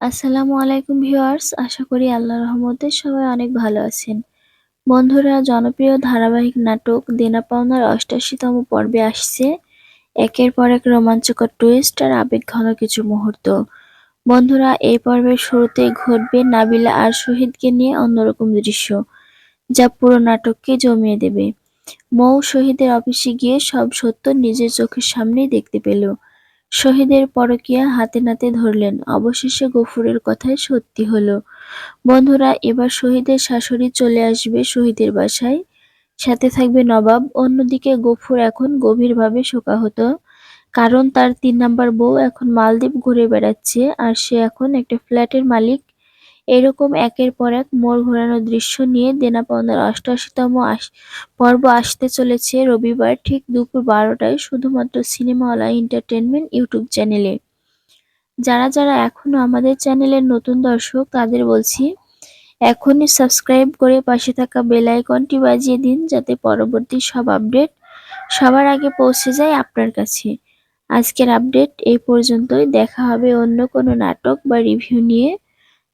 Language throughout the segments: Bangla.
আসসালামু আলাইকুম ভিউয়ার্স, আশা করি আল্লাহর রহমতে সবাই অনেক ভালো আছেন। বন্ধুরা, জনপ্রিয় ধারাবাহিক নাটক দেনা পাওনার অষ্টাশিতম পর্বে আসছে। একের পর এক রোমাঞ্চকর টুইস্ট আর আবেগ ঘন কিছু মুহূর্ত। বন্ধুরা, এই পর্বের শুরুতেই ঘটবে নাবিলা আর শহীদকে নিয়ে অন্যরকম দৃশ্য, যা পুরো নাটককে জমিয়ে দেবে। মৌ শহীদের অফিসে গিয়ে সব সত্য নিজের চোখের সামনেই দেখতে পেল। শহীদের পরকীয়া হাতে নাতে ধরলেন। অবশেষে গফুরের কথায় সত্যি হলো। বন্ধুরা, এবার শহীদের শাশুড়ি চলে আসবে শহীদের বাসায়। সাথে থাকবে নবাব, অন্যদিকে গফুর এখন গভীরভাবে শোকাহত। কারণ তার তিন নাম্বার বউ এখন মালদ্বীপ ঘুরে বেড়াচ্ছে, আর সে এখন একটা ফ্ল্যাটের মালিক। এরকম একের পর এক মোড় ঘোরানো দৃশ্য নিয়ে দেনা পাওনার অষ্টআশিতম পর্ব আসতে চলেছে রবিবার ঠিক দুপুর বারোটায় শুধুমাত্র সিনেমাওয়ালা এন্টারটেনমেন্ট ইউটিউব চ্যানেলে। যারা যারা এখনও আমাদের চ্যানেলের নতুন দর্শক, তাদের বলছি, এখনই সাবস্ক্রাইব করে পাশে থাকা বেল আইকনটি বাজিয়ে দিন যাতে পরবর্তী সব আপডেট সবার আগে পৌঁছে যায় আপনার কাছে। আজকের আপডেট এই পর্যন্তই। দেখা হবে অন্য কোনো নাটক বা রিভিউ নিয়ে।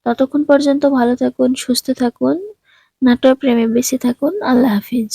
ততক্ষণ পর্যন্ত ভালো থাকুন সুস্থ থাকুন নাটক প্রেমে বেঁচে থাকুন। আল্লাহ হাফিজ।